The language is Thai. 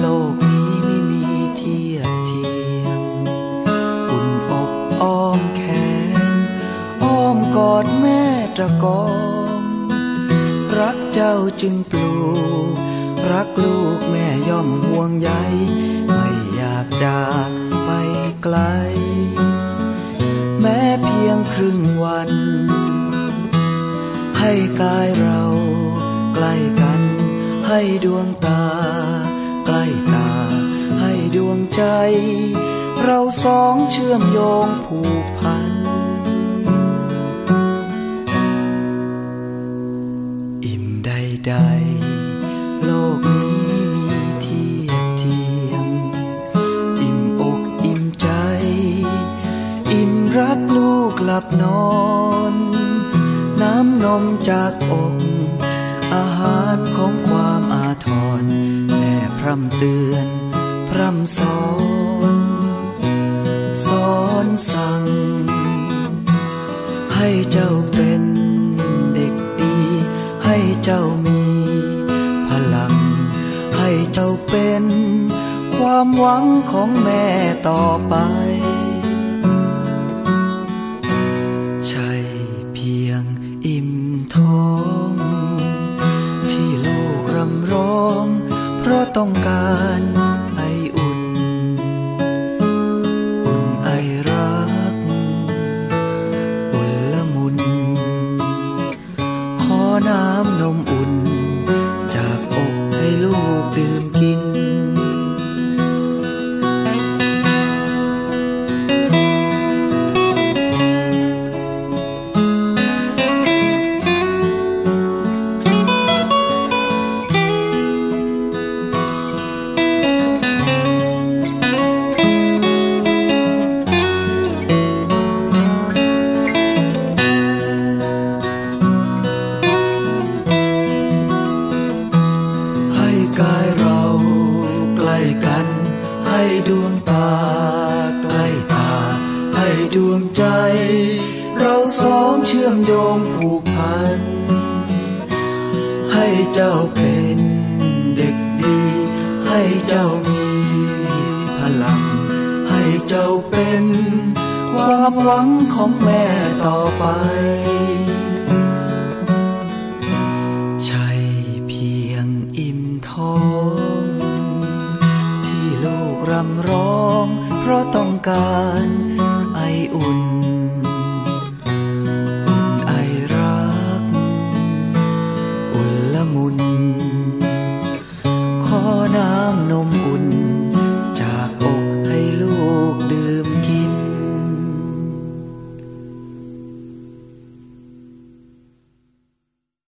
โลกนี้ไม่มีเทียบเทียมอุ่นอกอ้อมแขน อ้อมกอดแม่ตะกอง รักเจ้าจึงปลูก รักลูกแม่ย่อมห่วงใย ไม่อยากจากไปไกล แม้เพียงครึ่งวัน ให้กายเราใกล้กันให้ดวงตา กล้ตา ให้ดวงใจ เราสองเชื่อมโยงผูกพัน อิ่มใดๆโลกนี้ไม่มีเทียบเทียม อิ่มอกอิ่มใจ อิ่มรักลูกหลับนอน น้ำนมจากอกอาหารของความอาทร พร่ำเตือน พร่ำสอน สอนสั่ง ให้เจ้าเป็นเด็กดี ให้เจ้ามีพลัง ให้เจ้าเป็น ความหวังของแม่ต่อไป เพราะต้องการ ให้ดวงตาใกล้ตา ให้ดวงใจ เราสองเชื่อมโยงผูกพัน ให้เจ้าเป็นเด็กดี ให้เจ้ามีพลัง ให้เจ้าเป็นความหวังของแม่ต่อไปใช่เพียงอิ่มท้อง รำร้อง เพราะต้องการไออุ่น